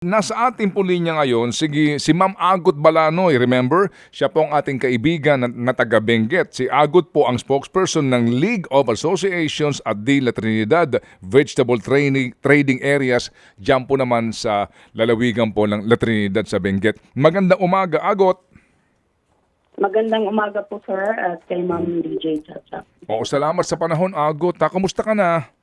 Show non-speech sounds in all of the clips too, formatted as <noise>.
Nasa ating po linya ngayon, sige, si Ma'am Agot Balanoy, remember? Siya po ang ating kaibigan na, na taga Benguet. Si Agot po ang spokesperson ng League of Associations at De La Trinidad Vegetable Training, Trading Areas. Diyan po naman sa lalawigan po ng La Trinidad sa Benguet. Magandang umaga, Agot. Magandang umaga po, sir, at kay Ma'am DJ Chacha. Oo, salamat sa panahon, Agot. Ha, kamusta ka na?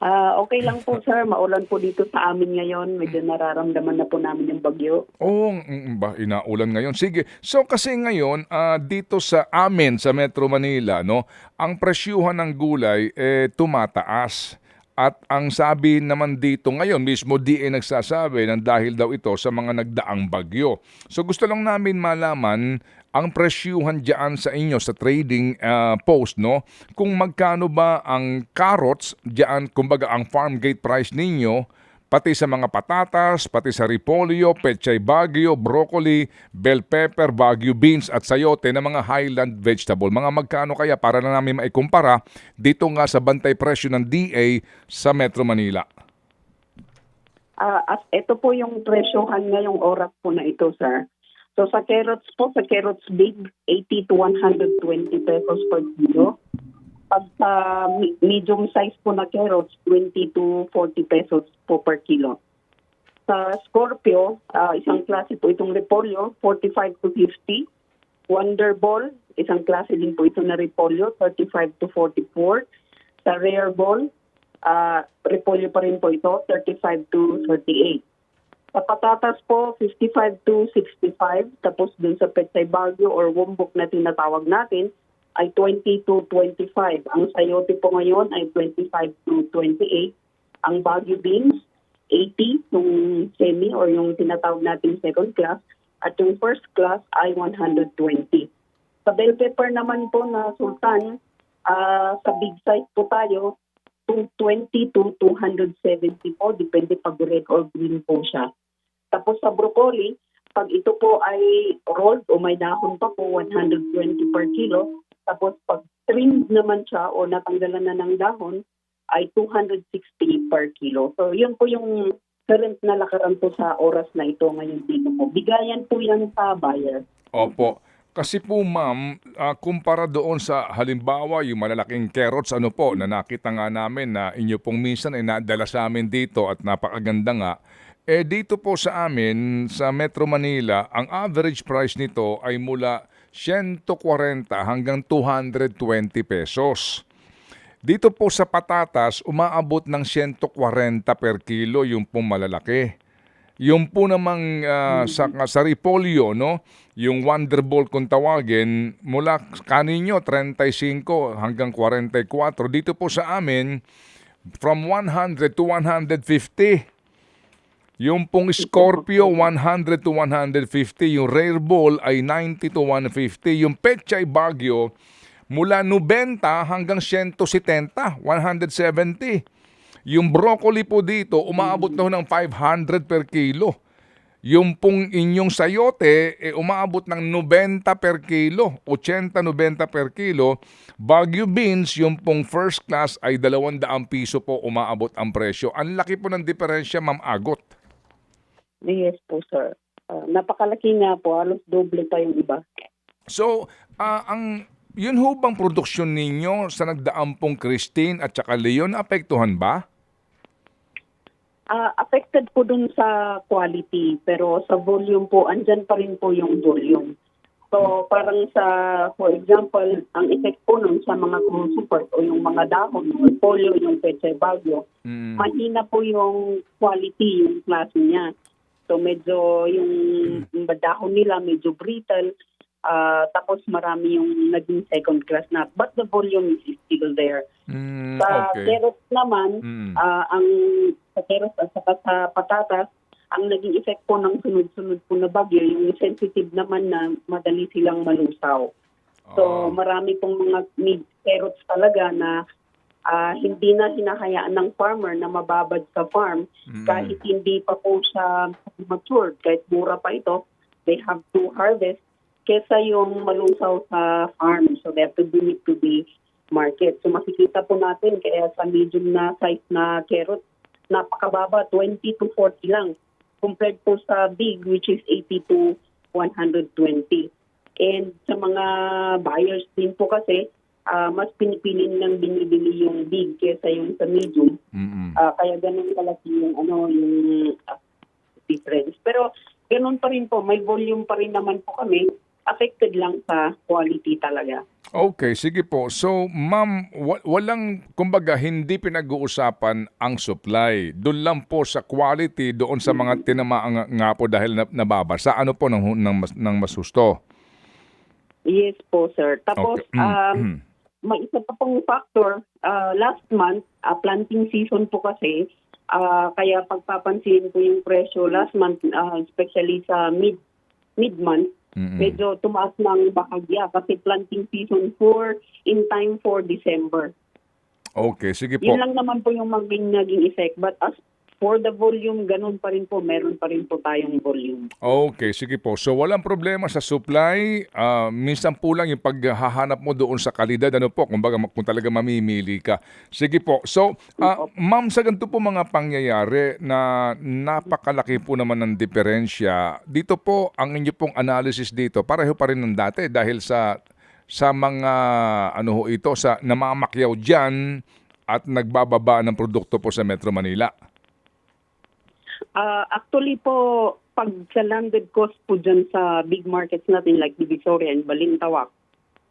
Ah, okay lang po, sir. Maulan po dito sa amin ngayon. Medyo nararamdaman na po namin yung bagyo. Oo, mm, ba, inaulan ngayon. Sige. So kasi ngayon, ah, dito sa amin, sa Metro Manila, no, ang presyuhan ng gulay eh, tumataas. At ang sabi naman dito ngayon, mismo DA nagsasabi ng dahil daw ito sa mga nagdaang bagyo. So gusto lang namin malaman ang presyuhan diyan sa inyo sa trading ah, post no kung magkano ba ang carrots diyan kumbaga ang farm gate price ninyo pati sa mga patatas, pati sa repolyo, pechay bagyo, broccoli, bell pepper, bagyo beans at sayote na mga highland vegetable. Mga magkano kaya para na namin maikumpara dito nga sa bantay presyo ng DA sa Metro Manila. Ah, at ito po yung presyohan ngayong oras po na ito, sir. So sa carrots po, sa carrots big, 80 to 120 pesos per kilo. Pag sa mi- medium size po na carrots, 20 to 40 pesos po per kilo. Sa Scorpio, ah, isang klase po itong repolyo, 45 to 50. Wonder Ball, isang klase din po ito na repolyo, 35 to 44. Sa Rare Ball, ah, repolyo pa rin po ito, 35 to 38. Sa patatas po, 55 to 65. Tapos dun sa Petsay Bagyo or Wombok na tinatawag natin, ay 20 to 25. Ang sayote po ngayon ay 25 to 28. Ang Baguio beans, 80 yung semi or yung tinatawag natin second class. At yung first class ay 120. Sa bell pepper naman po na sultan, ah, sa big size po tayo, 220 to 270 po, depende pag red or green po siya. Tapos sa broccoli, pag ito po ay rolled o may dahon pa po, 120 per kilo. Tapos pag trimmed naman siya o natanggalan na ng dahon, ay 260 per kilo. So yun po yung current na lakaran po sa oras na ito ngayon dito po. Bigayan po yan sa buyer. Opo. Kasi po ma'am, ah, kumpara doon sa halimbawa yung malalaking carrots ano po na nakita nga namin na inyo pong minsan ay nadala sa amin dito at napakaganda nga. Eh dito po sa amin sa Metro Manila, ang average price nito ay mula 140 hanggang 220 pesos. Dito po sa patatas, umaabot ng 140 per kilo yung pong malalaki. Yung po namang ah, sa, sa repolyo, no? yung Wonder Ball kung tawagin, mula kaninyo 35 hanggang 44. Dito po sa amin, from 100 to 150. Yung pong Scorpio, 100 to 150. Yung Rare Ball ay 90 to 150. Yung Pechay Bagyo, mula 90 hanggang 170, 170. Yung broccoli po dito, umaabot na ng 500 per kilo. Yung pong inyong sayote, eh, umaabot ng 90 per kilo, 80-90 per kilo. Baguio beans, yung pong first class ay 200 piso po umaabot ang presyo. Ang laki po ng diferensya, Ma'am Agot. Yes po, sir. Ah, napakalaki nga po, halos doble pa yung iba. So, ah, ang yun ho bang produksyon ninyo sa nagdaang pong Christine at saka Leon, apektuhan ba? Ah, affected po dun sa quality, pero sa volume po, andyan pa rin po yung volume. So, parang sa, for example, ang effect po nun sa mga crude support o yung mga dahon, yung polio, yung peche bagyo, Mm. mahina po yung quality, yung klase niya. So, medyo yung, dahon nila, medyo brittle, ah, tapos marami yung naging second class na. But the volume is still there. Mm, Sa okay. naman, Mm. ah, ang sa carrots at saka sa patatas, ang naging effect po ng sunod-sunod po na bagyo, yung sensitive naman na madali silang malusaw. So marami pong mga mid carrots talaga na ah, hindi na hinahayaan ng farmer na mababad sa farm Mm. kahit hindi pa po siya matured, kahit mura pa ito, they have to harvest kesa yung malusaw sa farm. So they have to bring it to the market. So makikita po natin kaya sa medium na size na carrot, napakababa, 20 to 40 lang. Compared po sa big, which is 80 to 120. And sa mga buyers din po kasi, ah, mas pinipili ng binibili yung big kesa yung sa medium. Mm-mm. Ah, kaya ganun kalaki yung ano yung ah, difference. Pero ganun pa rin po, may volume pa rin naman po kami. Affected lang sa quality talaga. Okay, sige po. So, ma'am, wa- walang, kumbaga, hindi pinag-uusapan ang supply. Doon lang po sa quality, doon sa mga tinamaan nga, po dahil na, nababasa. Ano po ng, ng, mas, ng mas husto? Yes po, sir. Tapos, Okay. Mm, um. May isa pa pong factor. ah, last month, ah, planting season po kasi, ah, kaya pagpapansin po yung presyo last month, ah, especially sa mid mid-month, Mm-mm. medyo tumaas ng bahagya kasi planting season for in time for December. Okay, sige po. Yun lang naman po yung maging naging effect. But as for the volume, ganun pa rin po. Meron pa rin po tayong volume. Okay, sige po. So walang problema sa supply. Ah, minsan po lang yung paghahanap mo doon sa kalidad. Ano po, kumbaga kung talaga mamimili ka. Sige po. So, ah, ma'am, sa ganito po mga pangyayari na napakalaki po naman ng diferensya, dito po ang inyo pong analysis dito, pareho pa rin ng dati dahil sa sa mga ano ho ito sa namamakyaw diyan at nagbababa ng produkto po sa Metro Manila. Ah, actually po, pag sa landed cost po dyan sa big markets natin like Divisoria and Balintawak,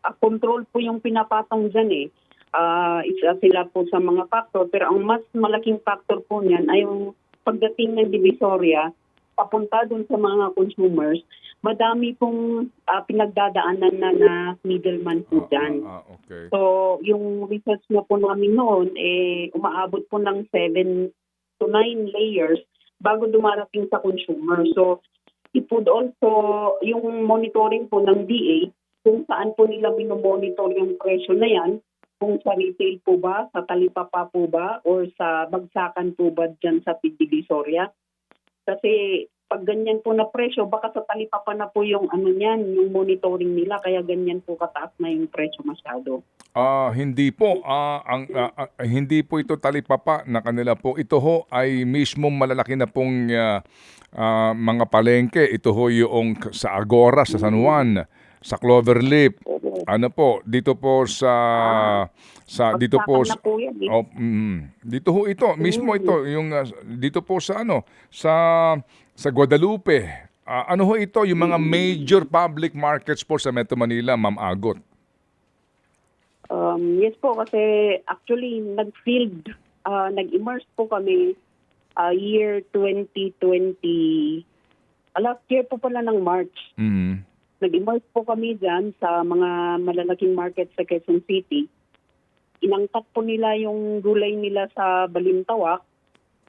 ah, control po yung pinapatong dyan eh. Ah, isa sila po sa mga factor. Pero ang mas malaking factor po niyan ay yung pagdating ng Divisoria, papunta dun sa mga consumers, madami pong ah, pinagdadaanan na na middleman po dyan. Ah, ah, okay. So, yung research na po namin noon, eh, umaabot po ng 7 to 9 layers bago dumarating sa consumer. So, it would also, yung monitoring po ng DA, kung saan po nila minomonitor yung presyo na yan, kung sa retail po ba, sa talipapa po ba, or sa bagsakan po ba dyan sa Divisoria. Kasi pag ganyan po na presyo, baka sa talipapa na po yung ano niyan, yung monitoring nila, kaya ganyan po kataas na yung presyo masyado. Ah, hindi po. Ah, ang ah, ah, hindi po ito talipapa na kanila po. Ito ho ay mismong malalaki na pong ah, ah, mga palengke. Ito ho yung sa Agora sa San Juan, sa Cloverleaf. Ano po, dito po sa sa dito po Bagsakan na po yan, eh. Oh, mm, dito ho ito, mismo ito yung ah, dito po sa ano, sa sa Guadalupe. Ah, ano ho ito yung mga major public markets po sa Metro Manila, Ma'am Agot? Um, yes po, kasi actually nag-field, ah, nag-immerse po kami ah, year 2020, ah, last year po pala ng March. Mm. Nag-immerse po kami dyan sa mga malalaking market sa Quezon City. Inangkat po nila yung gulay nila sa Balintawak,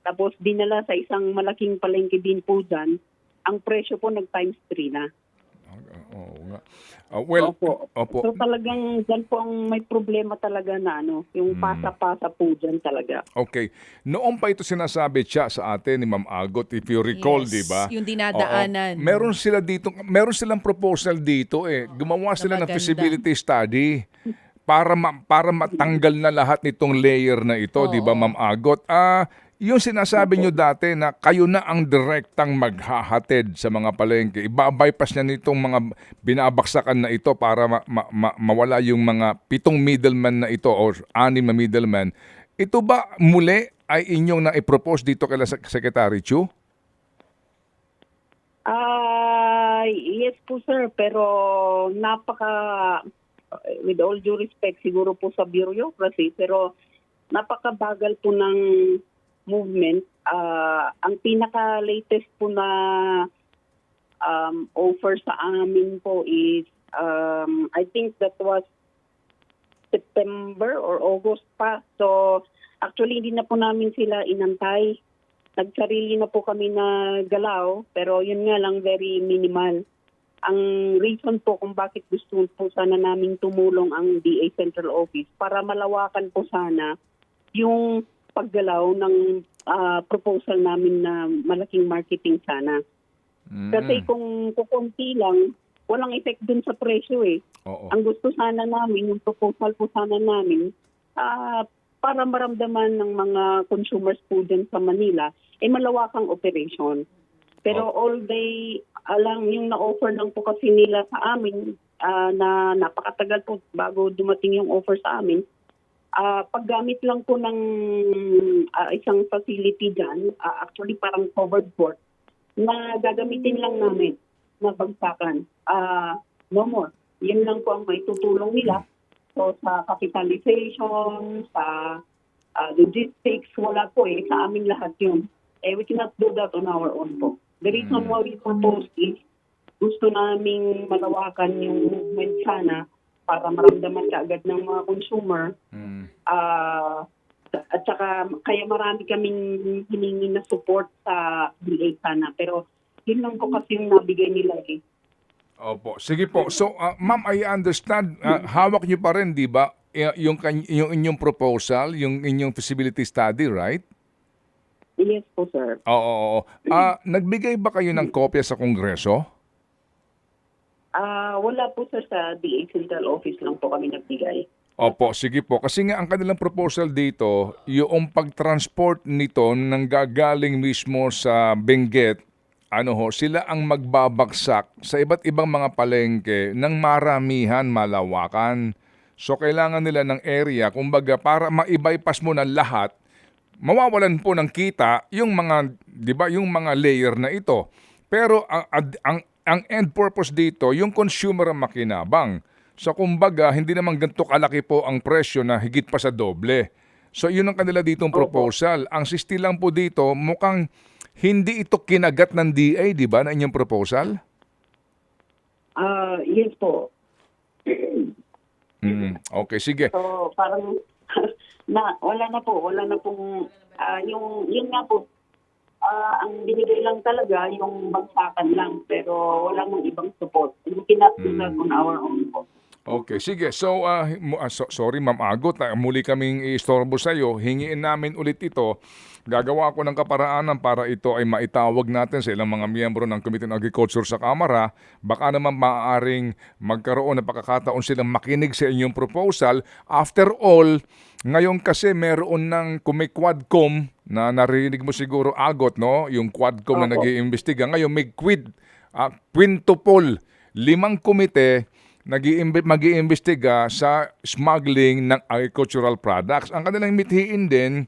tapos dinala sa isang malaking palengke din po dyan. Ang presyo po nag-times 3 na. Oo nga. Ah, well, Opo. opo. So talagang dyan po ang may problema talaga na ano, yung Hmm. pasa-pasa po dyan talaga. Okay. Noong pa ito sinasabi siya sa atin ni Ma'am Agot, if you recall, Yes, di ba? yung dinadaanan. Oo. Meron sila dito, meron silang proposal dito eh. Gumawa sila ng feasibility study para ma- para matanggal na lahat nitong layer na ito, di ba. Ma'am Agot? Ah, yung sinasabi nyo dati na kayo na ang direktang maghahatid sa mga palengke, ibabypass niya nitong mga binabaksakan na ito para ma- ma- ma- mawala yung mga pitong middleman na ito or anim na middleman. Ito ba muli ay inyong na-propose dito kay Sec- Secretary Chu? Ah, yes po sir, pero napaka with all due respect siguro po sa bureaucracy, pero napakabagal po ng movement. Ah, ang pinaka latest po na um, offer sa amin po is um, I think that was September or August pa. So actually hindi na po namin sila inantay nagsarili na po kami na galaw, pero yun nga lang very minimal. Ang reason po kung bakit gusto po sana naming tumulong ang DA Central Office para malawakan po sana yung paggalaw ng ah, proposal namin na malaking marketing sana. Mm. Kasi kung kukunti lang, walang effect dun sa presyo eh. Oo. Ang gusto sana namin, yung proposal po sana namin, ah, para maramdaman ng mga consumers po dyan sa Manila, eh malawakang operation. Pero all day, alang yung na-offer lang po kasi nila sa amin, ah, na napakatagal po bago dumating yung offer sa amin, Ah, paggamit lang po ng ah, isang facility dyan, ah, actually parang covered court, na gagamitin lang namin na bagsakan. Ah, no more. Yun lang po ang may tutulong nila. So sa capitalization, sa ah, logistics, wala po eh. Sa amin lahat yun. Eh, we cannot do that on our own po. The reason why we propose is gusto naming malawakan yung movement sana para maramdaman kaagad ng mga consumer Mm. Ah, at saka kaya marami kaming hiningi na support sa DA sana. Pero yun lang po kasi yung nabigay nila eh. Opo. Sige po. So, ah, ma'am, I understand. ah, hawak niyo pa rin, di ba, y- yung, yung inyong proposal, yung inyong feasibility study, right? Yes po, sir. Oo. oo, oo. Ah, nagbigay ba kayo ng kopya sa Kongreso? Ah, wala po sir sa DA Central Office lang po kami nagbigay. Opo, sige po. Kasi nga ang kanilang proposal dito, yung pag-transport nito nang gagaling mismo sa Benguet, ano ho, sila ang magbabagsak sa iba't ibang mga palengke ng maramihan, malawakan. So kailangan nila ng area, kumbaga para ma-bypass mo ng lahat, mawawalan po ng kita yung mga, 'di ba, yung mga layer na ito. Pero ang ang ang end purpose dito, yung consumer ang makinabang. So kumbaga, hindi naman ganito kalaki po ang presyo na higit pa sa doble. So yun ang kanila ditong proposal. Ang sisti lang po dito, mukhang hindi ito kinagat ng DA, di ba, na inyong proposal? Ah, yes po. Mm, okay, sige. So parang <laughs> na wala na po, wala na pong ah, yung yun nga po ah, ang binigay lang talaga yung bagsakan lang pero wala nang ibang support. We cannot do that on our own po. Okay, sige. So, ah, so- sorry Ma'am Agot, ah, muli kaming istorbo sa iyo. Hingiin namin ulit ito. Gagawa ko ng kaparaanan para ito ay maitawag natin sa ilang mga miyembro ng Committee on Agriculture sa Kamara. Baka naman maaaring magkaroon ng pagkakataon silang makinig sa inyong proposal. After all, ngayon kasi meron ng kumi Quadcom na narinig mo siguro Agot, no? Yung Quadcom na Opo. nag-iimbestiga. Ngayon may quid, ah, quintupol, limang komite mag-iimbestiga sa smuggling ng agricultural products. Ang kanilang mithiin din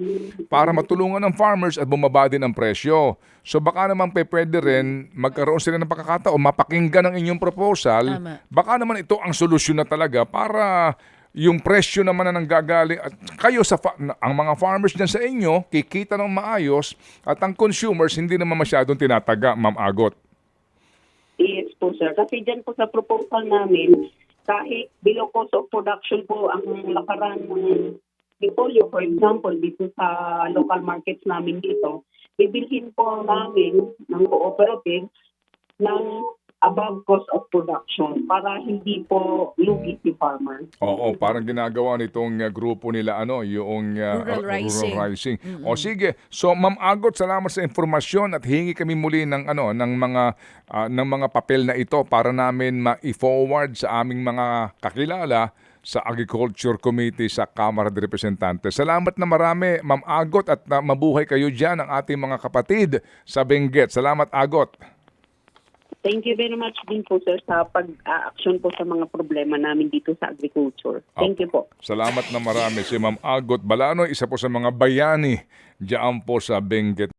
para matulungan ng farmers at bumaba din ang presyo. So baka naman pe pwede rin magkaroon sila ng pagkakataon, mapakinggan ang inyong proposal. Tama. Baka naman ito ang solusyon na talaga para yung presyo naman na nanggagaling at kayo sa fa- ang mga farmers diyan sa inyo kikita ng maayos at ang consumers hindi naman masyadong tinataga, Ma'am Agot. Yes po sir. Kasi dyan po sa proposal namin, kahit below cost of production po ang lakaran ng repolyo, for example, dito sa local markets namin dito, bibilhin po namin ng cooperative ng above cost of production para hindi po lugi si farmer. Oo, parang ginagawa nitong uh, grupo nila ano, yung uh, Rural Rising. Rising. O sige. So Ma'am Agot, salamat sa informasyon at hingi kami muli ng ano ng mga ah, ng mga papel na ito para namin ma-forward sa aming mga kakilala sa Agriculture Committee sa Kamara de Representantes. Salamat na marami, Ma'am Agot, at na mabuhay kayo dyan ang ating mga kapatid sa Benguet. Salamat, Agot. Thank you very much din po sir sa pag-action po sa mga problema namin dito sa agriculture. Thank you po. Salamat na marami si Ma'am Agot Balano, isa po sa mga bayani diyan po sa Benguet.